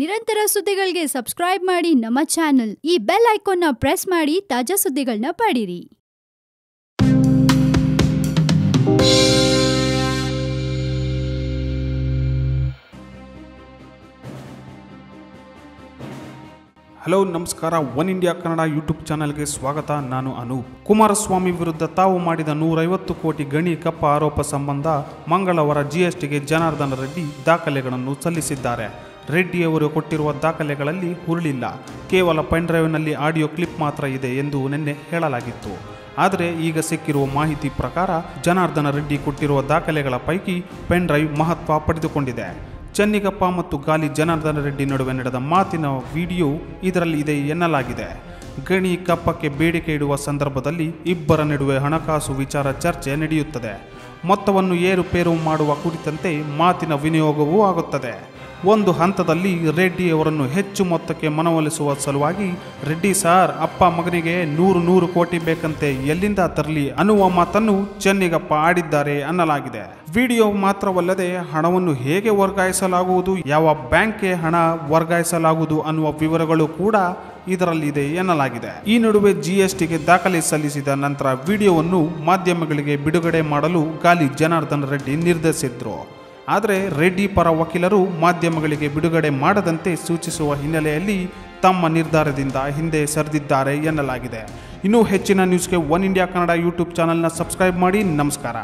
ನಿರಂತರ ಸುದ್ದಿಗಳಿಗೆ ಸಬ್ಸ್ಕ್ರೈಬ್ ಮಾಡಿ ನಮ್ಮ ಚಾನೆಲ್. ಈ ಬೆಲ್ ಐಕಾನ್ನ ಪ್ರೆಸ್ ಮಾಡಿ ತಾಜಾ ಸುದ್ದಿಗಳನ್ನ ಪಡೀರಿ. ಹಲೋ ನಮಸ್ಕಾರ. ಒನ್ ಇಂಡಿಯಾ ಕನ್ನಡ ಯೂಟ್ಯೂಬ್ ಚಾನೆಲ್ಗೆ ಸ್ವಾಗತ. ನಾನು ಅನು ಕುಮಾರಸ್ವಾಮಿ ವಿರುದ್ಧ ತಾವು ಮಾಡಿದ ನೂರೈವತ್ತು ಕೋಟಿ ಗಣಿ ಕಪ್ಪ ಆರೋಪ ಸಂಬಂಧ ಮಂಗಳವಾರ ಜಿಎಸ್ಟಿಗೆ ಜನಾರ್ದನ ರೆಡ್ಡಿ ದಾಖಲೆಗಳನ್ನು ಸಲ್ಲಿಸಿದ್ದಾರೆ. ರೆಡ್ಡಿಯವರು ಕೊಟ್ಟಿರುವ ದಾಖಲೆಗಳಲ್ಲಿ ಹುರುಳಿಲ್ಲ. ಕೇವಲ ಪೆನ್ ಡ್ರೈವ್ನಲ್ಲಿ ಆಡಿಯೋ ಕ್ಲಿಪ್ ಮಾತ್ರ ಇದೆ ಎಂದು ನಿನ್ನೆ ಹೇಳಲಾಗಿತ್ತು. ಆದರೆ ಈಗ ಸಿಕ್ಕಿರುವ ಮಾಹಿತಿ ಪ್ರಕಾರ ಜನಾರ್ದನ ರೆಡ್ಡಿ ಕೊಟ್ಟಿರುವ ದಾಖಲೆಗಳ ಪೈಕಿ ಪೆನ್ ಡ್ರೈವ್ ಮಹತ್ವ ಪಡೆದುಕೊಂಡಿದೆ. ಚನ್ನಿಗಪ್ಪ ಮತ್ತು ಗಾಲಿ ಜನಾರ್ದನ ರೆಡ್ಡಿ ನಡುವೆ ನಡೆದ ಮಾತಿನ ವಿಡಿಯೋ ಇದರಲ್ಲಿ ಇದೆ ಎನ್ನಲಾಗಿದೆ. ಗಣಿ ಕಪ್ಪಕ್ಕೆ ಬೇಡಿಕೆ ಇಡುವ ಸಂದರ್ಭದಲ್ಲಿ ಇಬ್ಬರ ನಡುವೆ ಹಣಕಾಸು ವಿಚಾರ ಚರ್ಚೆ ನಡೆಯುತ್ತದೆ. ಮೊತ್ತವನ್ನು ಏರುಪೇರು ಮಾಡುವ ಕುರಿತಂತೆ ಮಾತಿನ ವಿನಿಯೋಗವೂ ಆಗುತ್ತದೆ. ಒಂದು ಹಂತದಲ್ಲಿ ರೆಡ್ಡಿ ಅವರನ್ನು ಹೆಚ್ಚು ಮೊತ್ತಕ್ಕೆ ಮನವೊಲಿಸುವ ಸಲುವಾಗಿ, ರೆಡ್ಡಿ ಸಾರ್, ಅಪ್ಪ ಮಗನಿಗೆ ನೂರು ನೂರು ಕೋಟಿ ಬೇಕಂತೆ, ಎಲ್ಲಿಂದ ತರಲಿ ಅನ್ನುವ ಮಾತನ್ನು ಚೆನ್ನಿಗಪ್ಪ ಆಡಿದ್ದಾರೆ ಅನ್ನಲಾಗಿದೆ. ವಿಡಿಯೋ ಮಾತ್ರವಲ್ಲದೆ ಹಣವನ್ನು ಹೇಗೆ ವರ್ಗಾಯಿಸಲಾಗುವುದು, ಯಾವ ಬ್ಯಾಂಕ್ಗೆ ಹಣ ವರ್ಗಾಯಿಸಲಾಗುವುದು ಅನ್ನುವ ವಿವರಗಳು ಕೂಡ ಇದರಲ್ಲಿದೆ ಎನ್ನಲಾಗಿದೆ. ಈ ನಡುವೆ ಜಿಎಸ್ಟಿಗೆ ದಾಖಲೆ ಸಲ್ಲಿಸಿದ ನಂತರ ವಿಡಿಯೋವನ್ನು ಮಾಧ್ಯಮಗಳಿಗೆ ಬಿಡುಗಡೆ ಮಾಡಲು ಗಾಲಿ ಜನಾರ್ದನ್ ರೆಡ್ಡಿ ನಿರ್ಧರಿಸಿದ್ರು. ಆದರೆ ರೆಡ್ಡಿ ಪರ ವಕೀಲರು ಮಾಧ್ಯಮಗಳಿಗೆ ಬಿಡುಗಡೆ ಮಾಡದಂತೆ ಸೂಚಿಸುವ ಹಿನ್ನೆಲೆಯಲ್ಲಿ ತಮ್ಮ ನಿರ್ಧಾರದಿಂದ ಹಿಂದೆ ಸರಿದಿದ್ದಾರೆ ಎನ್ನಲಾಗಿದೆ. ಇನ್ನೂ ಹೆಚ್ಚಿನ ನ್ಯೂಸ್ಗೆ ಒನ್ ಇಂಡಿಯಾ ಕನ್ನಡ ಯೂಟ್ಯೂಬ್ ಚಾನಲ್ನ ಸಬ್ಸ್ಕ್ರೈಬ್ ಮಾಡಿ. ನಮಸ್ಕಾರ.